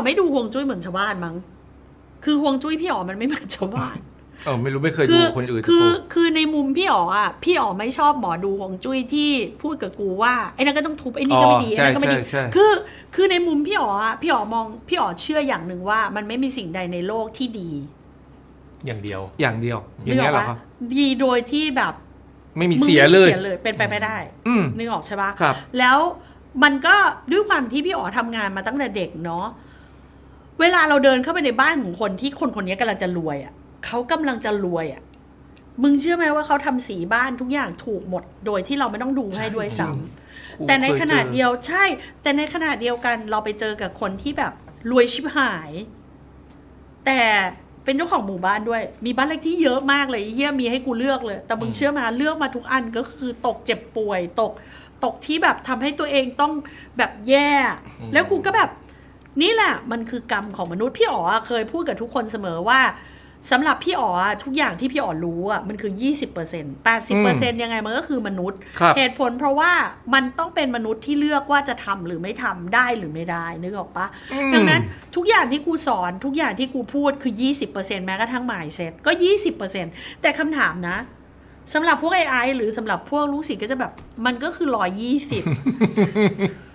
อไม่ดูฮวงจุ้ยเหมือนชาวบ้านมั้ง คือฮวงจุ้ยพี่อ๋อมันไม่เหมือนชาวบ้าน เออไม่รู้ไม่เคยคืดูอคนอื่นคือพูดคือในมุมพี่อ๋ออะพี่อ๋อไม่ชอบหมอดูฮวงจุ้ยที่พูดกับกูว่าไอ้นั่นก็ต้องทุบไอ้นี่ก็ไม่ดีไอ้ใช่นั่นก็ไม่ใช่ดีใช่คือคือในมุมพี่อ๋ออะพี่อ๋อมองพี่อ๋อเชื่ออย่างหนึ่งว่า มันไม่มีสิ่งใดในโลกที่ดี อย่างเดียวอย่างเดียวอย่างเงี้ยเหรอนึกครับปะดีโดยที่แบบไม่มีมึงเสียเลยเสียเลย เป็นไปไม่ได้อืมนึกออกใช่ปะครับแล้วมันก็ด้วยความที่พี่อ๋อทำงานมาตั้งแต่เด็กเนาะ เวลาเราเดินเข้าไปในบ้านของคนที่คนคนนี้กำลังจะรวยอะ่ะเขากำลังจะรวยอะ่ะมึงเชื่อไหมว่าเขาทำสีบ้านทุกอย่างถูกหมด โดยที่เราไม่ต้องดูให้ด้วยซ้ำแต่ในขณะเดียวใช่ แต่ในขณะเดียวกันเราไปเจอกับคนที่แบบรวยชิบหาย แต่เป็นเจ้าของหมู่บ้านด้วย มีบ้านเลขที่เยอะมากเลยเฮียมีให้กูเลือกเลย แต่มึงอืมเชื่อมาเลือกมาทุกอันก็คือตกเจ็บป่วยตก ตกที่แบบทำให้ตัวเองต้องแบบแย่ แล้วกูก็แบบ นี่แหละมันคือกรรมของมนุษย์พี่อ๋ออะเคยพูดกับทุกคนเสมอว่าสำหรับพี่อ๋ออะทุกอย่างที่พี่อ๋อรู้อะมันคือ 20% 80%ยังไงมันก็คือมนุษย์ครับเหตุผลเพราะว่ามันต้องเป็นมนุษย์ที่เลือกว่าจะทำหรือไม่ทำได้หรือไม่ได้นึกออกปะอืมดังนั้นทุกอย่างที่กูสอนทุกอย่างที่กูพูดคือ 20%แม้กระทั่งหมายเซ็ตก็ 20%แต่คำถามนะสำหรับพวกไอไอหรือสำหรับพวกลูกศิษย์ก็จะแบบ มันก็คือ120